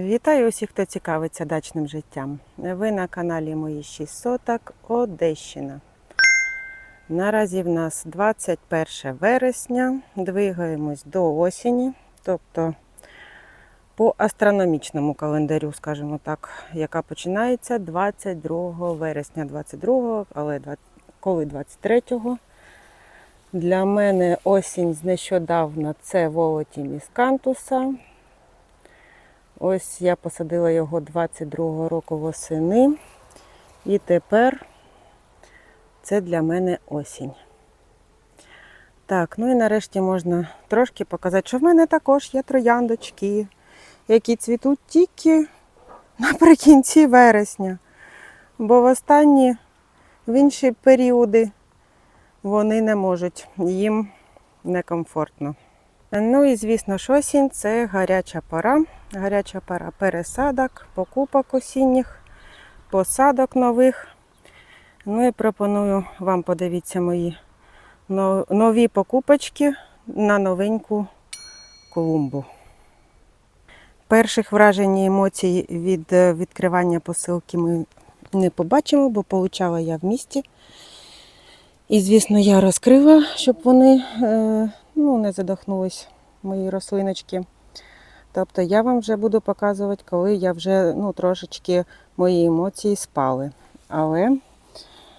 Вітаю усіх, хто цікавиться дачним життям. Ви на каналі Мої 6 соток Одещина. Наразі в нас 21 вересня, двигаємось до осені, тобто по астрономічному календарю, скажімо так, яка починається 22 вересня, 22, але коли 23-го. Для мене осінь з нещодавна це волоті міскантуса. Ось я посадила його 22-го року восени. І тепер це для мене осінь. Так, ну і нарешті можна трошки показати, що в мене також є трояндочки, які цвітуть тільки наприкінці вересня. Бо в останні, в інші періоди вони не можуть, їм некомфортно. Ну і звісно ж осінь це гаряча пора. Гаряча пора пересадок, покупок осінніх, посадок нових. Ну і пропоную вам подивіться мої нові покупочки на новеньку клумбу. Перших вражень і емоцій від е, відкривання посилки ми не побачимо, бо получала я в місті. І, звісно, я розкрила, щоб вони е, ну, не задохнулись, мої рослиночки. Тобто я вам вже буду показувати, коли я вже ну, трошечки мої емоції спали. Але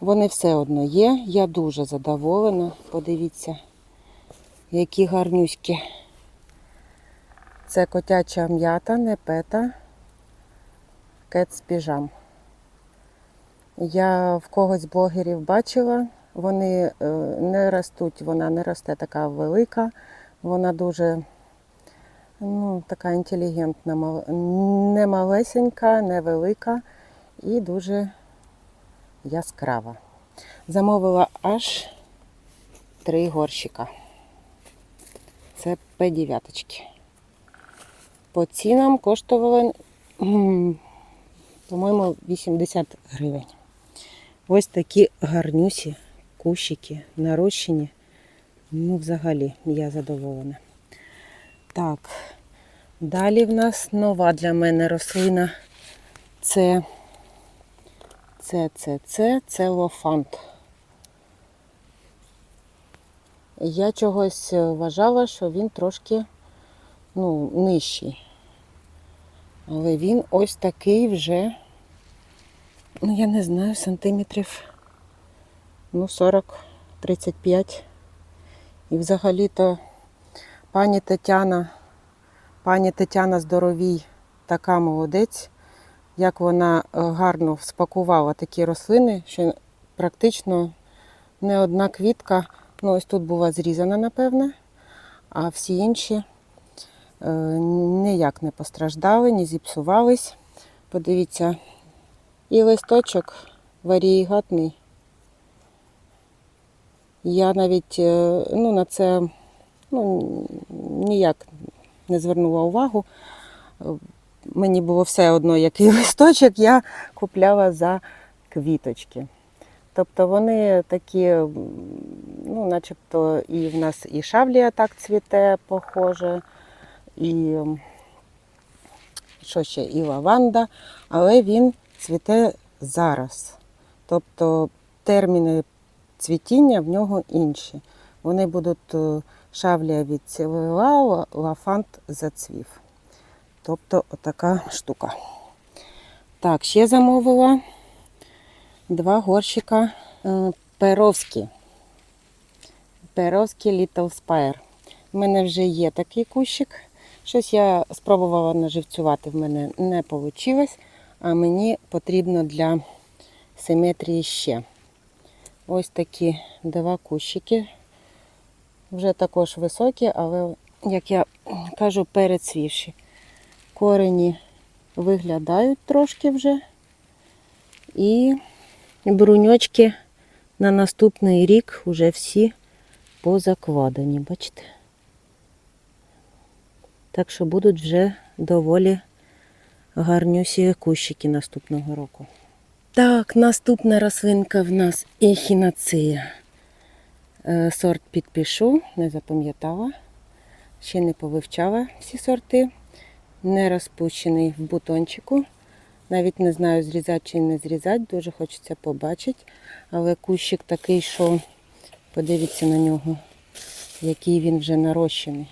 вони все одно є. Я дуже задоволена. Подивіться, які гарнюські. Це котяча м'ята, непета, кет з піжам. Я в когось з блогерів бачила, вони е, не ростуть, вона не росте така велика, вона дуже ну, така інтелігентна, не малесенька, не велика і дуже яскрава. Замовила аж три горщика. Це П9. По цінам коштували, по-моєму, 80 гривень. Ось такі гарнюсі кущики нарощені. Ну, взагалі, я задоволена. Так, далі в нас нова для мене рослина. Це, це, це, це, це лофант. Я чогось вважала, що він трошки ну, нижчий. Але він ось такий вже, ну я не знаю, сантиметрів ну, 40-35. І взагалі-то пані Тетяна, пані Тетяна Здоровій, така молодець, як вона е, гарно спакувала такі рослини, що практично не одна квітка, ну ось тут була зрізана, напевне, а всі інші е, ніяк не постраждали, не зіпсувались. Подивіться, і листочок варієгатний. Я навіть е, ну, на це ну, ніяк не звернула увагу. Мені було все одно, який листочок я купляла за квіточки. Тобто вони такі, ну, начебто, і в нас і шавлія так цвіте, похоже, і що ще, і лаванда, але він цвіте зараз. Тобто терміни цвітіння в нього інші. Вони будуть е, шавлія відцвіла, ла- лафант зацвів. Тобто отака штука. Так, ще замовила два горщика е, перовські. Перовський Little Spire. У мене вже є такий кущик. Щось я спробувала наживцювати, в мене не вийшло, а мені потрібно для симетрії ще. Ось такі два кущики. Вже також високі, але, як я кажу, перецвівші. Корені виглядають трошки вже. І бруньочки на наступний рік вже всі позакладені, бачите? Так що будуть вже доволі гарнюсі кущики наступного року. Так, наступна рослинка в нас ехінацея. Е, Сорт підпишу, не запам'ятала, ще не повивчала всі сорти. не розпущений в бутончику. Навіть не знаю, зрізати чи не зрізати, дуже хочеться побачити. Але кущик такий, що подивіться на нього, який він вже нарощений,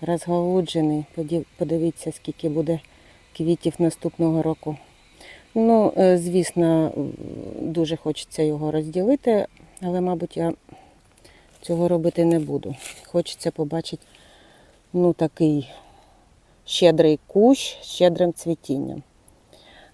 розгалуджений. Подивіться, скільки буде квітів наступного року. Ну, е, звісно, дуже хочеться його розділити, але, мабуть, я цього робити не буду. Хочеться побачити ну, такий щедрий кущ з щедрим цвітінням.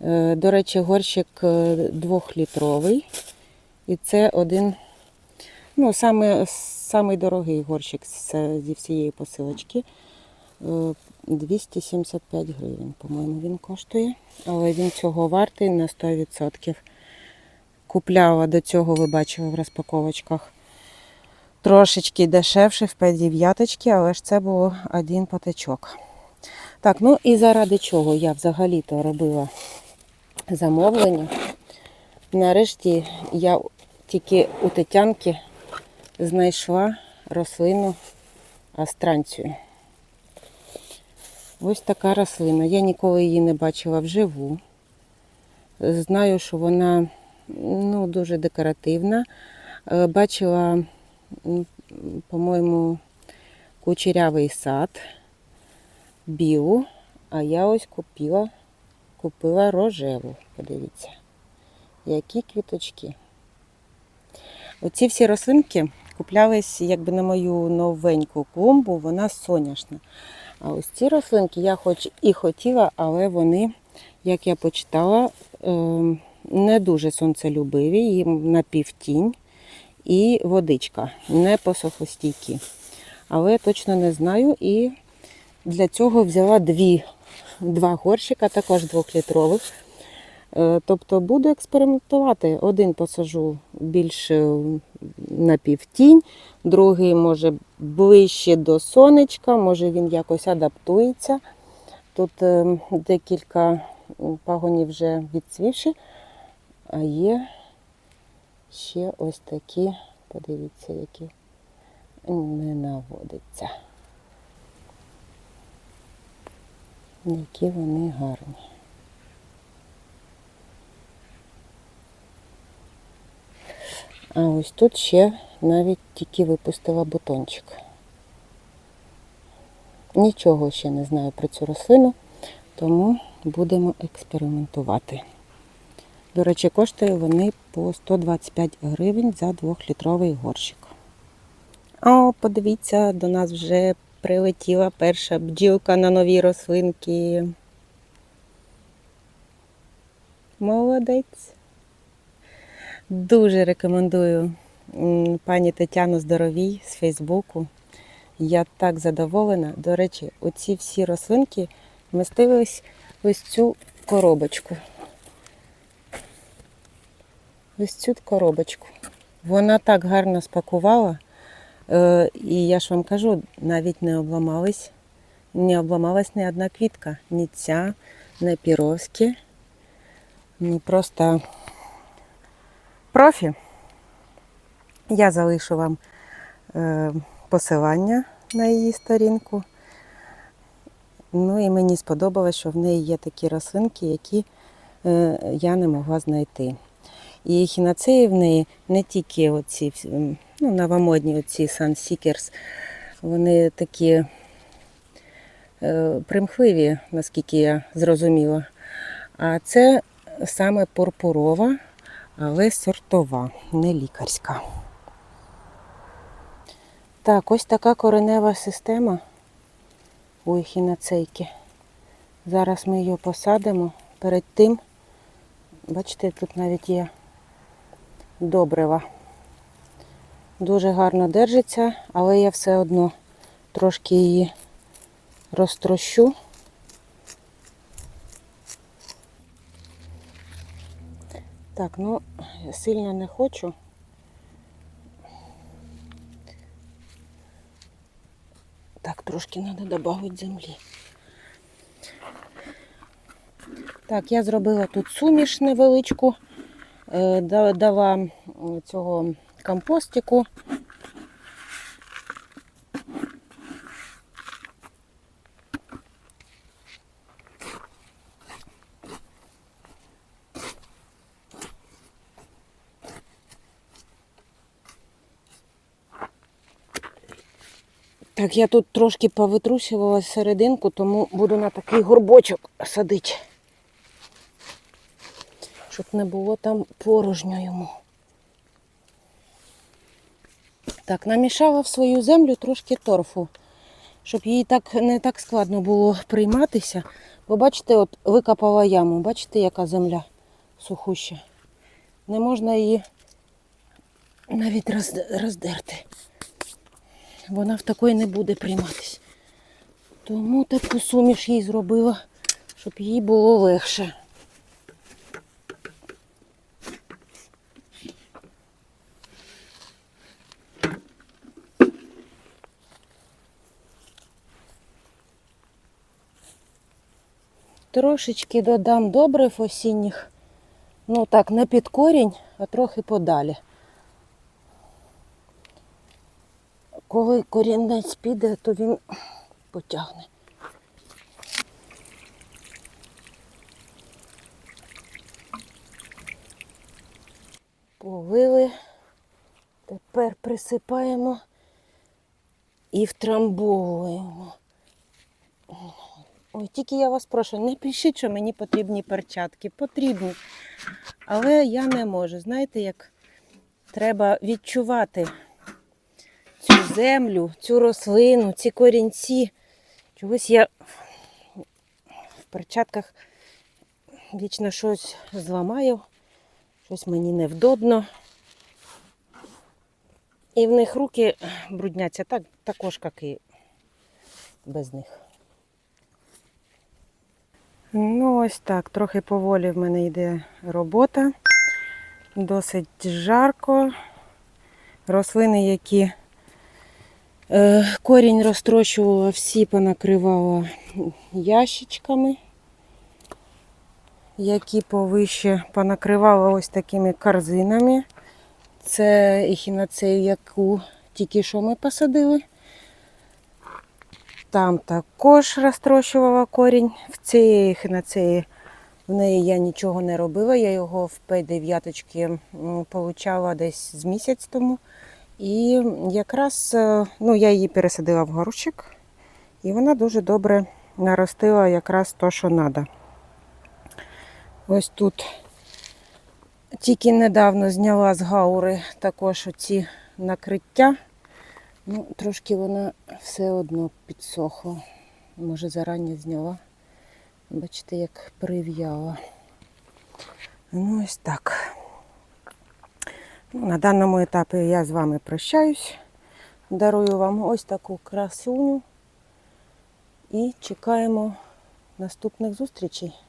Е, До речі, горщик е, двохлітровий. І це один, ну, саме, самий дорогий горщик зі всієї посилочки. Е, 275 гривень, по-моєму, він коштує. Але він цього вартий на 100%. Купляла до цього, ви бачили в розпаковочках. Трошечки дешевше в 5 але ж це було один патичок. Так, ну і заради чого я взагалі-то робила замовлення. Нарешті я тільки у Тетянки знайшла рослину астранцію. Ось така рослина. Я ніколи її не бачила вживу. Знаю, що вона ну, дуже декоративна. Е, Бачила, по-моєму, кучерявий сад, білу, а я ось купила, купила рожеву. Подивіться, які квіточки. Оці всі рослинки куплялись якби на мою новеньку клумбу, вона соняшна. А ось ці рослинки я хоч і хотіла, але вони, як я почитала, ем, не дуже сонцелюбиві, їм напівтінь і водичка, не посохостійкі. Але точно не знаю. І для цього взяла дві, два горщика, також двохлітрових. Е, Тобто буду експериментувати. Один посажу більш е, на півтінь, другий може ближче до сонечка, може він якось адаптується. Тут е, декілька пагонів вже відцвівши, а є ще ось такі, подивіться, які не наводиться. Які вони гарні. А ось тут ще навіть тільки випустила бутончик. Нічого ще не знаю про цю рослину, тому будемо експериментувати. До речі, коштує вони по 125 гривень за 2-літровий горщик. О, подивіться, до нас вже прилетіла перша бджілка на нові рослинки. Молодець. Дуже рекомендую пані Тетяну Здоровій з Фейсбуку. Я так задоволена. До речі, оці всі рослинки вмістились ось цю коробочку. Ось цю коробочку. Вона так гарно спакувала. Е, і я ж вам кажу, навіть не обламались, не обламалась ні одна квітка. Ні ця, ні піровські. Ну просто профі. Я залишу вам е, посилання на її сторінку. Ну і мені сподобалось, що в неї є такі рослинки, які е, я не могла знайти. І хінацеї в неї не тільки оці ну, новомодні оці Seekers, вони такі е, примхливі, наскільки я зрозуміла. А це саме пурпурова, але сортова, не лікарська. Так, ось така коренева система у ехінацейки. Зараз ми її посадимо. Перед тим, бачите, тут навіть є добрива. Дуже гарно держиться, але я все одно трошки її розтрощу. Так, ну сильно не хочу. Так, трошки треба додати землі. Так, я зробила тут суміш невеличку, Е, дала цього компостику. Так, я тут трошки повитрусювала серединку, тому буду на такий горбочок садити. Щоб не було там порожньо йому. Так, намішала в свою землю трошки торфу, щоб їй так не так складно було прийматися. Бо бачите, от викопала яму, бачите, яка земля сухуща. Не можна її навіть роз- роздерти. Вона в такої не буде прийматися. Тому таку суміш їй зробила, щоб їй було легше. Трошечки додам добрив осінніх. Ну так, не під корінь, а трохи подалі. Коли корінець піде, то він потягне. Полили. Тепер присипаємо і втрамбовуємо. Ой, тільки я вас прошу, не пишіть, що мені потрібні перчатки. Потрібні. Але я не можу. Знаєте, як треба відчувати цю землю, цю рослину, ці корінці. Чогось я в перчатках вічно щось зламаю, щось мені невдобно. І в них руки брудняться так, також, як і без них. Ну, ось так, трохи поволі в мене йде робота. Досить жарко. Рослини, які е, корінь розтрощувала, всі понакривала ящичками, які повище понакривала ось такими корзинами. Це ехінацею, яку тільки що ми посадили. Там також розтрощувала корінь. В цієї ехінацеї в неї я нічого не робила. Я його в П9 получала десь з місяць тому. І якраз е, ну, я її пересадила в горщик, і вона дуже добре наростила якраз то, що треба. Ось тут тільки недавно зняла з гаури також оці накриття. Ну, трошки вона все одно підсохла. Може, зарані зняла. Бачите, як прив'яла. Ну, ось так. Ну, на даному етапі я з вами прощаюсь. Дарую вам ось таку красуню і чекаємо наступних зустрічей.